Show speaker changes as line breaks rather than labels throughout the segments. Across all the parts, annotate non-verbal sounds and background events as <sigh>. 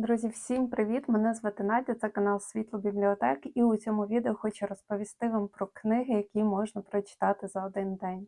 Друзі, всім привіт! Мене звати Надя, це канал Світло Бібліотек, і у цьому відео хочу розповісти вам про книги, які можна прочитати за один день.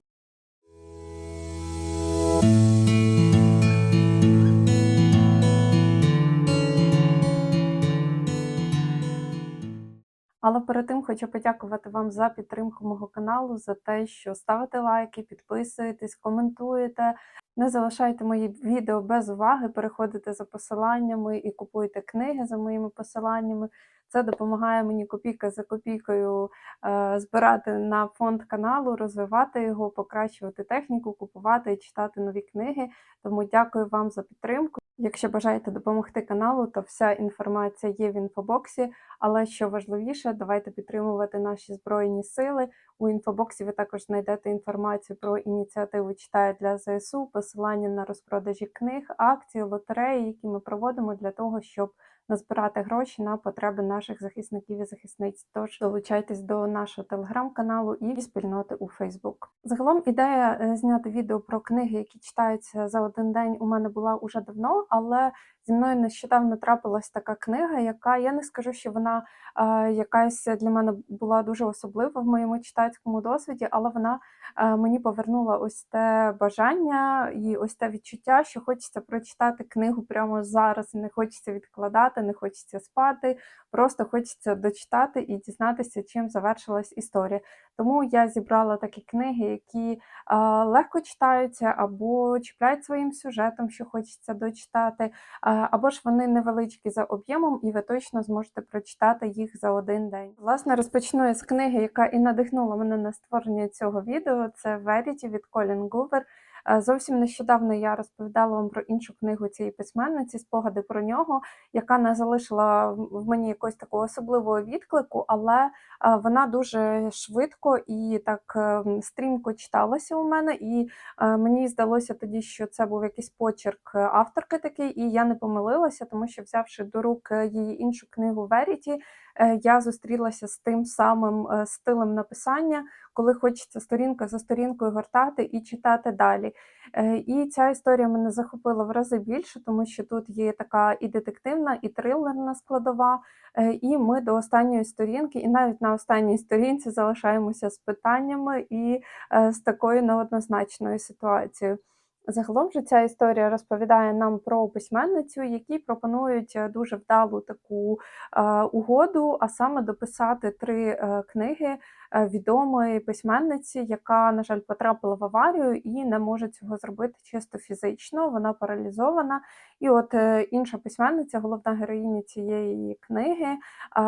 Але перед тим хочу подякувати вам за підтримку мого каналу, за те, що ставите лайки, підписуєтесь, коментуєте. Не залишайте мої відео без уваги, переходите за посиланнями і купуйте книги за моїми посиланнями. Це допомагає мені копійка за копійкою е, збирати на фонд каналу, розвивати його, покращувати техніку, купувати і читати нові книги. Тому дякую вам за підтримку. Якщо бажаєте допомогти каналу, то вся інформація є в інфобоксі. Але що важливіше, давайте підтримувати наші збройні сили. У інфобоксі ви також знайдете інформацію про ініціативу «Читаю для ЗСУ, посилання на розпродажі книг, акції, лотереї, які ми проводимо для того, щоб назбирати гроші на потреби наших захисників і захисниць. Тож долучайтесь до нашого телеграм-каналу і спільноти у Фейсбук. Загалом ідея е, зняти відео про книги, які читаються за один день, у мене була уже давно, але зі мною нещодавно трапилась така книга, яка я не скажу, що вона е, якась для мене була дуже особлива в моєму читацькому досвіді, але вона е, мені повернула ось те бажання і ось те відчуття, що хочеться прочитати книгу прямо зараз, не хочеться відкладати, не хочеться спати, просто хочеться дочитати і дізнатися, чим завершилась історія. Тому я зібрала такі книги, які легко читаються або чіпляють своїм сюжетом, що хочеться дочитати, або ж вони невеличкі за об'ємом, і ви точно зможете прочитати їх за один день. Власне, розпочну я з книги, яка і надихнула мене на створення цього відео. Це Веріті від Колін Гувер. Е, Зовсім нещодавно я розповідала вам про іншу книгу цієї письменниці, спогади про нього, яка не залишила в мені якогось такого особливого відклику, але е, вона дуже швидко і так е, стрімко читалася у мене, і мені здалося тоді, що це був якийсь почерк авторки такий, і я не помилилася, тому що взявши до рук її іншу книгу Verity, я зустрілася з тим самим стилем написання, коли хочеться сторінка за сторінкою гортати і читати далі. І ця історія мене захопила в рази більше, тому що тут є така і детективна, і трилерна складова. І ми до останньої сторінки, і навіть на останній сторінці залишаємося з питаннями і з такою неоднозначною ситуацією. Загалом же ця історія розповідає нам про письменницю, які пропонують дуже вдалу таку е, угоду, а саме дописати три е, книги Е, відомої письменниці, яка, на жаль, потрапила в аварію і не може цього зробити чисто фізично. Вона паралізована. І от е, інша письменниця, головна героїня цієї книги,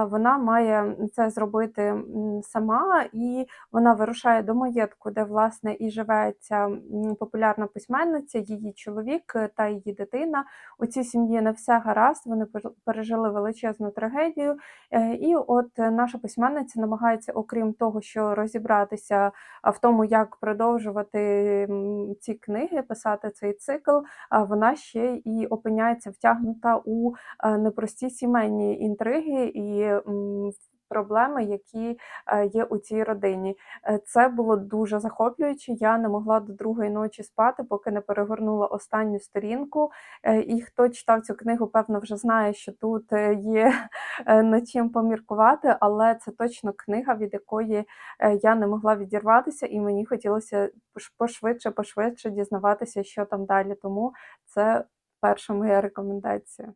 вона має це зробити сама, і вона вирушає до маєтку, де власне і живе ця популярна письменниця, її чоловік та її дитина. У цій сім'ї не все гаразд. Вони пережили величезну трагедію. Е, і от наша письменниця намагається, окрім того, того, що розібратися в тому, як продовжувати ці книги, писати цей цикл, вона ще і опиняється втягнута у непрості сімейні інтриги і проблеми, які е, є у цій родині. Е, це було дуже захоплююче. Я не могла до другої ночі спати, поки не перегорнула останню сторінку. Е, і хто читав цю книгу, певно, вже знає, що тут є над чим поміркувати, але це точно книга, від якої я не могла відірватися, і мені хотілося пошвидше, пошвидше дізнаватися, що там далі. Тому це перша моя рекомендація.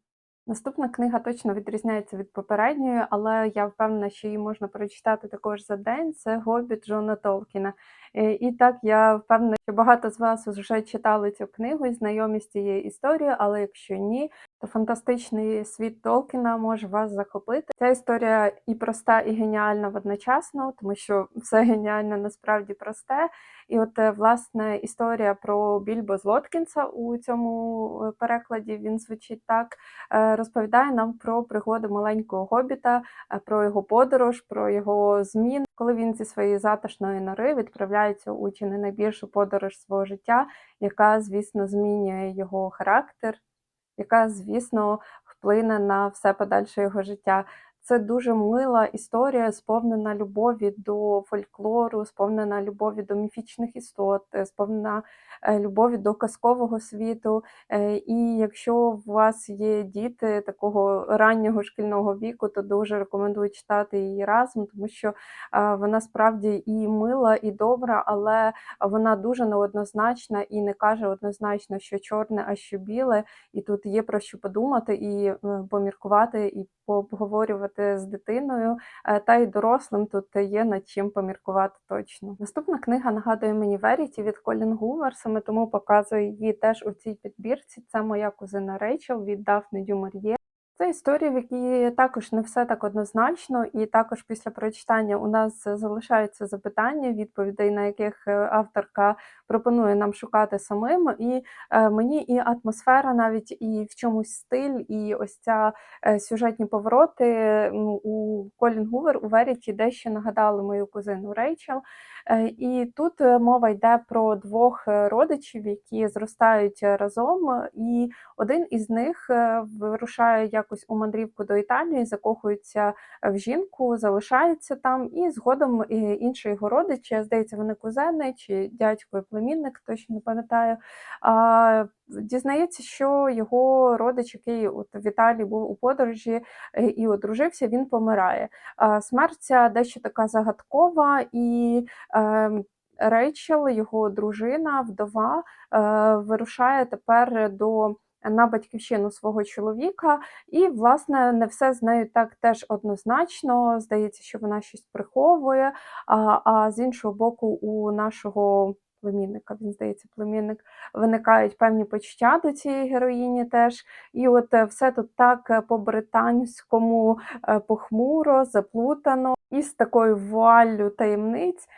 Наступна книга точно відрізняється від попередньої, але я впевнена, що її можна прочитати також за день. Це Гобіт Джона Толкіна. Е, і так я впевнена, що багато з вас вже читали цю книгу і знайомі з цією історією, але якщо ні, то фантастичний світ Толкіна може вас захопити. Ця історія і проста, і геніальна водночасно, тому що все геніальне насправді просте. І от, е, власне, історія про Більбо Злоткінса у цьому е, перекладі він звучить так, розповідає нам про пригоди маленького гобіта, про його подорож, про його змін, коли він зі своєї затишної нори відправляється у чи не найбільшу подорож свого життя, яка, звісно, змінює його характер, яка, звісно, вплине на все подальше його життя. Це дуже мила історія, сповнена любові до фольклору, сповнена любові до міфічних істот, е, сповнена е, любові до казкового світу. Е, І якщо у вас є діти такого раннього шкільного віку, то дуже рекомендую читати її разом, тому що вона справді і мила, і добра, але вона дуже неоднозначна і не каже однозначно, що чорне, а що біле. І тут є про що подумати і поміркувати, і пообговорювати з дитиною, е, та й дорослим тут є над чим поміркувати точно. Наступна книга нагадує мені Веріті від Колін Гувер, саме тому показую її теж у цій підбірці. Це моя кузина Рейчел від Дафни Дюмар'є. Це історія, в якій також не все так однозначно, і також після прочитання у нас залишаються запитання, відповідей на яких е, авторка пропонує нам шукати самим. І е, мені і атмосфера, навіть і в чомусь стиль, і ось ця е, сюжетні повороти у Колін Гувер у Веріті дещо нагадали мою кузину Рейчел. Е, І тут мова йде про двох родичів, які зростають разом, і один із них вирушає якось у мандрівку до Італії, закохується в жінку, залишається там, і згодом інший його родич, здається, вони кузени чи дядько і племінник, точно не пам'ятаю. Дізнається, що його родич, який от в Італії був у подорожі е, і одружився, він помирає. Смерть ця дещо така загадкова, і е, Рейчел, його дружина, вдова, е, вирушає тепер до на батьківщину свого чоловіка, і, власне, не все з нею так теж однозначно. Здається, що вона щось приховує. А, а з іншого боку, у нашого племінника, він здається, племінник, виникають певні почуття до цієї героїні теж. І от е, все тут так е, по-британському е, похмуро, заплутано, і з такою вуаллю таємниць.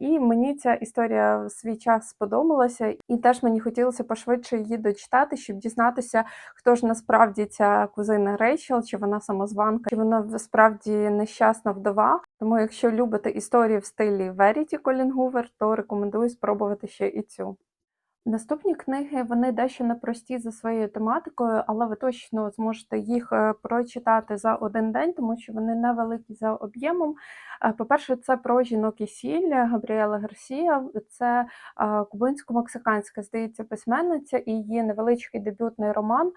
І мені ця історія в свій час сподобалася, і теж мені хотілося пошвидше її дочитати, щоб дізнатися, хто ж насправді ця кузина Рейчел, чи вона самозванка, чи вона справді нещасна вдова. Тому, якщо любите історії в стилі Веріті Колін Гувер, то рекомендую спробувати ще і цю. Наступні книги вони дещо непрості за своєю тематикою, але ви точно зможете їх е, прочитати за один день, тому що вони невеликі за об'ємом. Е, По-перше, це про жінок і сіль Габріела Гарсія. Це е, кубинсько-мексиканська, здається, письменниця і її невеличкий дебютний роман.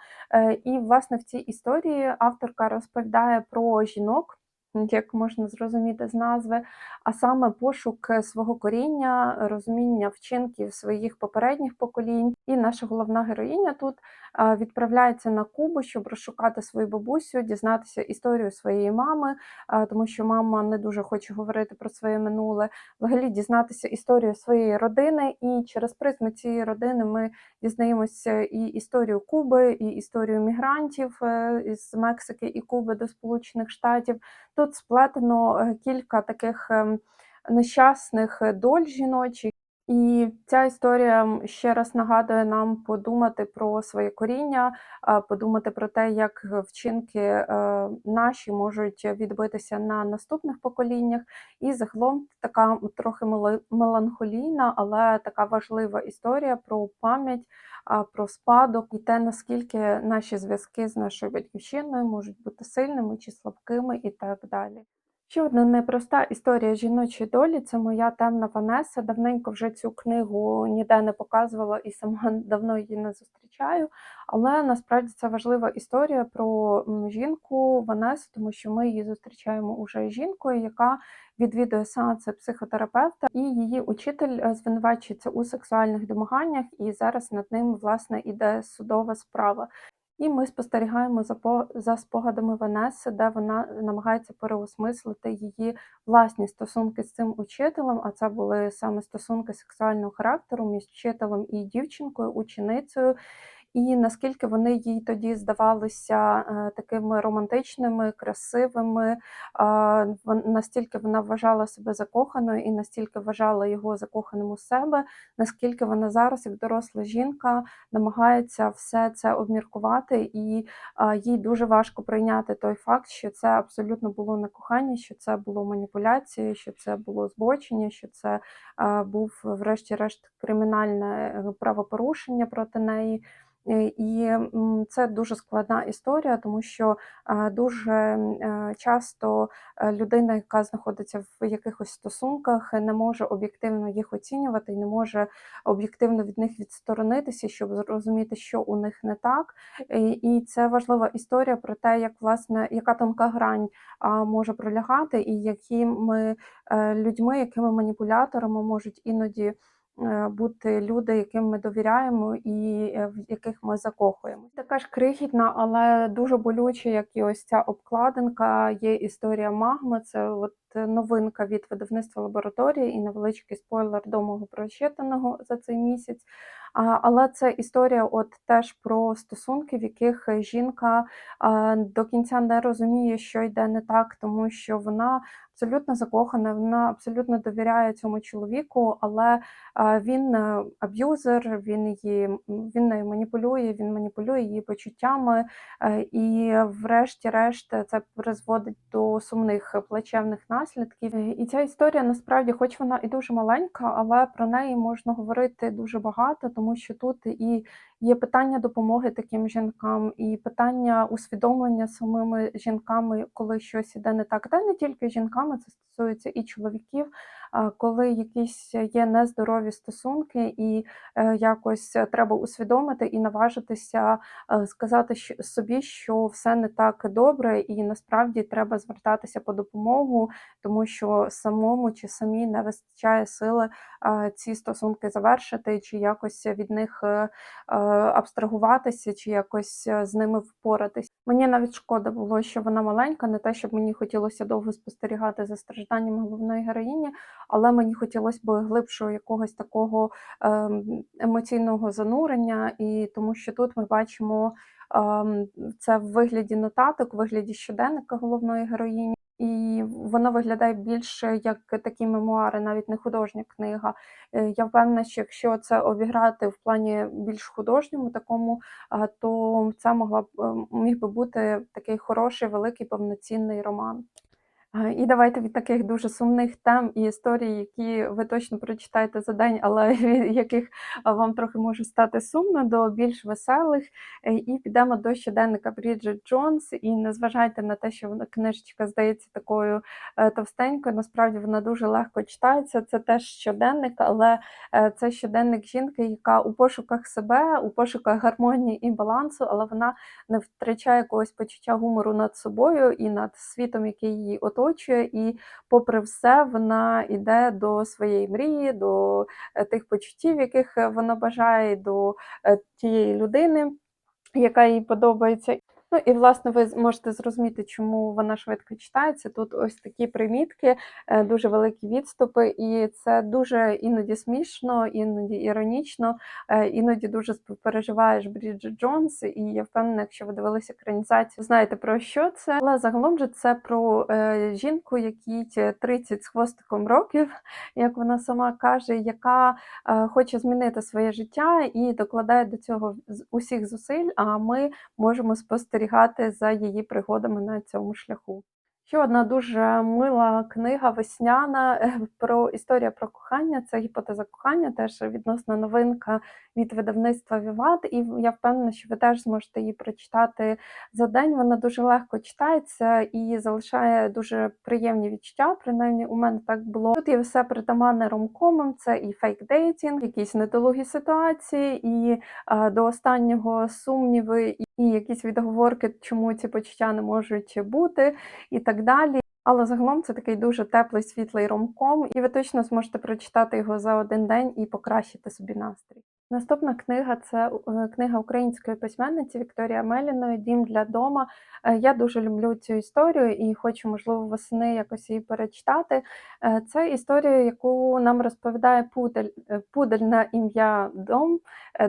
І, власне, в цій історії авторка розповідає про жінок. Як можна зрозуміти з назви, а саме пошук е, свого коріння, розуміння вчинків своїх попередніх поколінь. І наша головна героїня тут е, відправляється на Кубу, щоб розшукати свою бабусю, дізнатися історію своєї мами, е, тому що мама не дуже хоче говорити про своє минуле. Взагалі дізнатися історію своєї родини, і через призму цієї родини ми дізнаємося і історію Куби, і історію мігрантів із Мексики і Куби до Сполучених Штатів. Тут сплетено е, кілька таких ем, нещасних е, доль жіночих. І ця історія ще раз нагадує нам подумати про своє коріння, подумати про те, як вчинки е, наші можуть відбитися на наступних поколіннях. І загалом така трохи меланхолійна, але така важлива історія про пам'ять, про спадок і те, наскільки наші зв'язки з нашою батьківщиною можуть бути сильними чи слабкими, і так далі. Ще одна непроста історія жіночої долі це моя темна Ванеса. Давненько вже цю книгу ніде не показувала і сама <laughs> давно її не зустрічаю. Але насправді це важлива історія про жінку Ванесу, тому що ми її зустрічаємо уже жінкою, яка відвідує сеанси психотерапевта, і її учитель е, звинувачується у сексуальних домаганнях, і зараз над ним власне іде судова справа. І ми спостерігаємо за по за спогадами Венеси, де вона намагається переосмислити її власні стосунки з цим учителем. А це були саме стосунки сексуального характеру між вчителем і дівчинкою, ученицею. І наскільки вони їй тоді здавалися е, такими романтичними, красивими, настільки вона вважала себе закоханою і настільки вважала його закоханим у себе, наскільки вона зараз, як доросла жінка, намагається все це обміркувати, і їй дуже важко прийняти той факт, що це абсолютно було не кохання, що це було маніпуляція, що це було збочення, що це був, врешті-решт, кримінальне е, правопорушення проти неї. Е, І це дуже складна історія, тому що дуже е, часто е, людина, яка знаходиться в якихось стосунках, не може об'єктивно їх оцінювати і не може об'єктивно від них відсторонитися, щоб зрозуміти, що у них не так. І це важлива історія про те, як власне яка тонка грань може пролягати, і якими людьми, якими маніпуляторами можуть іноді бути люди, яким ми довіряємо і е, в яких ми закохуємо. Така ж крихітна, але дуже болюча, як і ось ця обкладинка. Є історія магми. Це от новинка від видавництва лабораторії і невеличкий спойлер до мого прочитаного за цей місяць. Але це історія, от теж про стосунки, в яких жінка до кінця не розуміє, що йде не так, тому що вона абсолютно закохана, вона абсолютно довіряє цьому чоловіку, але він е, аб'юзер, він її він нею маніпулює, він маніпулює її почуттями, е, і врешті-решт це призводить до сумних плачевних наслідків. Е, І ця історія насправді, хоч вона і дуже маленька, але про неї можна говорити дуже багато, тому що тут і є питання допомоги таким жінкам, і питання усвідомлення самими жінками, коли щось іде не так. Та не тільки жінками, це стосується і чоловіків, коли якісь є нездорові стосунки, і е, якось треба усвідомити і наважитися е, сказати собі, що все не так добре, і насправді треба звертатися по допомогу, тому що самому чи самі не вистачає сили е, ці стосунки завершити, чи якось від них е, е, абстрагуватися, чи якось е, з ними впоратись. Мені навіть шкода було, що вона маленька, не те, щоб мені хотілося довго спостерігати за стражданням головної героїні, але мені хотілося б глибшого якогось такого ем, емоційного занурення, і тому що тут ми бачимо ем, це в вигляді нотаток, в вигляді щоденника головної героїні. І воно виглядає більше як такі мемуари, навіть не художня книга. Е, Я впевнена, що якщо це обіграти в плані більш художньому такому, то це могла б е, міг би бути такий хороший, великий повноцінний роман. А, І давайте від таких дуже сумних тем і історій, які ви точно прочитаєте за день, але <laughs> від яких вам трохи може стати сумно, до більш веселих. Е, І підемо до щоденника Бріджит Джонс. І не зважайте на те, що книжечка здається такою е, товстенькою. Насправді вона дуже легко читається. Це теж щоденник, але е, це щоденник жінки, яка у пошуках себе, у пошуках гармонії і балансу, але вона не втрачає якогось почуття гумору над собою і над світом, який її оточує. І, попри все, вона йде до своєї мрії, до е, тих почуттів, яких е, вона бажає, до е, тієї людини, яка їй подобається. Ну і власне ви можете зрозуміти, чому вона швидко читається. Тут ось такі примітки, е, дуже великі відступи, і це дуже іноді смішно, іноді іронічно, е, іноді дуже співпереживаєш Бріджит Джонс. І я впевнена, якщо ви дивилися екранізацію, знаєте про що це. Але загалом же це про е, жінку, якій 30 з хвостиком років, <laughs> як вона сама каже, яка хоче змінити своє життя і докладає до цього усіх зусиль. А ми можемо спостерігати за її пригодами на цьому шляху. Ще одна дуже мила книга весняна е, про історія про кохання. Це гіпотеза кохання, теж відносна новинка від видавництва Віват. І я впевнена, що ви теж зможете її прочитати за день. Вона дуже легко читається і залишає дуже приємні відчуття. Принаймні, у мене так було. Тут є все притаманне ромкомам, це і фейк-дейтінг, якісь недолугі ситуації, і а, до останнього сумніви, і, якісь відговорки, чому ці почуття не можуть бути, і так далі. Але загалом це такий дуже теплий світлий ромком, і ви точно зможете прочитати його за один день і покращити собі настрій. Наступна книга це е, книга української письменниці Вікторія Меліної Дім для дома. Е, Я дуже люблю цю історію і хочу, можливо, восени якось її перечитати. Е, Це історія, яку нам розповідає пудель, пудель на ім'я Дом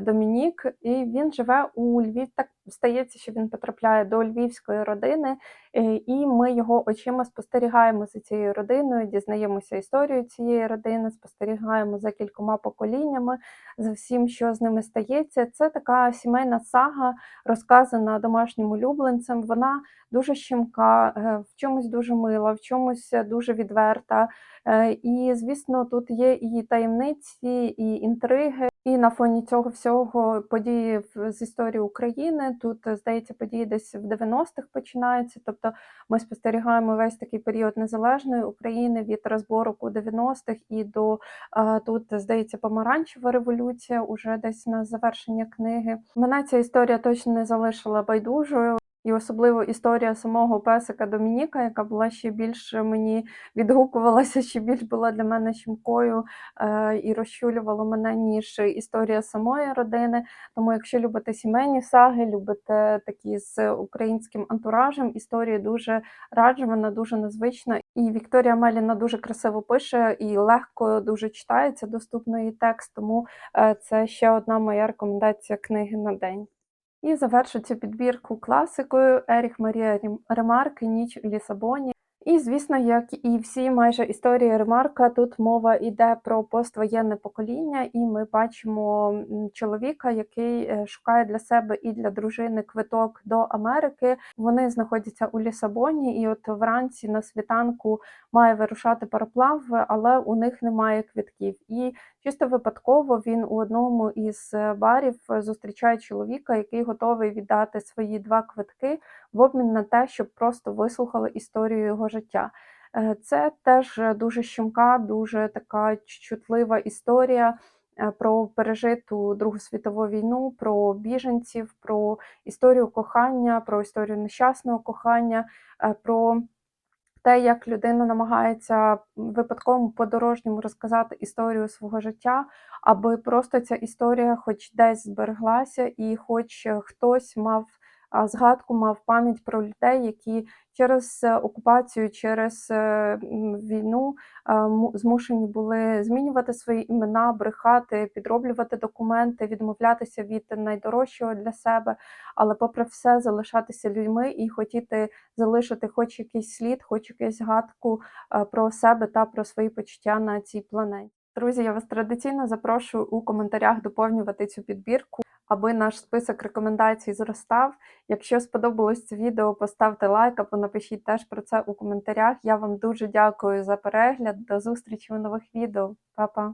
Домінік, і він живе у Львів. Так стається, що він потрапляє до львівської родини, е, і ми його очима спостерігаємо за цією родиною, дізнаємося історію цієї родини, спостерігаємо за кількома поколіннями, за всім, що з ними стається. Це така сімейна сага, розказана домашнім улюбленцем. Вона дуже щемка, е, в чомусь дуже мила, в чомусь дуже відверта. Е, І, звісно, тут є і таємниці, і інтриги. І на фоні цього всього події з історії України. Тут, е, здається, події десь в 90-х починаються. Тобто ми спостерігаємо весь такий період незалежної України від розборок у 90-х і до е, тут, здається, помаранчева революція, уже десь на завершення книги. Мене ця історія точно не залишила байдужою. І особливо історія самого песика Домініка, яка була ще більш мені відгукувалася, <laughs> ще більш була для мене щемкою е, і розчулювала мене, ніж історія самої родини. Тому, якщо любите сімейні саги, любите такі з українським антуражем, історія дуже раджу, вона дуже незвична. І Вікторія Меліна дуже красиво пише і легко дуже читається, доступно її текст. Тому е, це ще одна моя рекомендація книги на день. І завершу цю підбірку класикою Еріх Марія Рім- Ремарк Ніч у Лісабоні. І, звісно, як і всі майже історії Ремарка, тут мова йде про поствоєнне покоління, і ми бачимо чоловіка, який е, шукає для себе і для дружини квиток до Америки. Вони знаходяться у Лісабоні, і от вранці на світанку має вирушати пароплав, але у них немає квитків. І чисто випадково він у одному із барів е, зустрічає чоловіка, який готовий віддати свої два квитки в обмін на те, щоб просто вислухали історію його життя. Е, Це теж дуже щемка, дуже така чутлива історія е, про пережиту Другу світову війну, про біженців, про історію кохання, про історію нещасного кохання, е, про те, як людина намагається випадковому подорожньому розказати історію свого життя, аби просто ця історія хоч десь збереглася, і хоч хтось мав згадку, мав пам'ять про людей, які через е, окупацію, через е, війну е, му- змушені були змінювати свої імена, брехати, підроблювати документи, відмовлятися від найдорожчого для себе, але попри все залишатися людьми і хотіти залишити хоч якийсь слід, хоч якусь згадку про себе та про свої почуття на цій планеті. Друзі, я вас традиційно запрошую у коментарях доповнювати цю підбірку, аби наш список рекомендацій зростав. Якщо сподобалось це відео, поставте лайк або напишіть теж про це у коментарях. Я вам дуже дякую за перегляд. До зустрічі у нових відео. Па-па!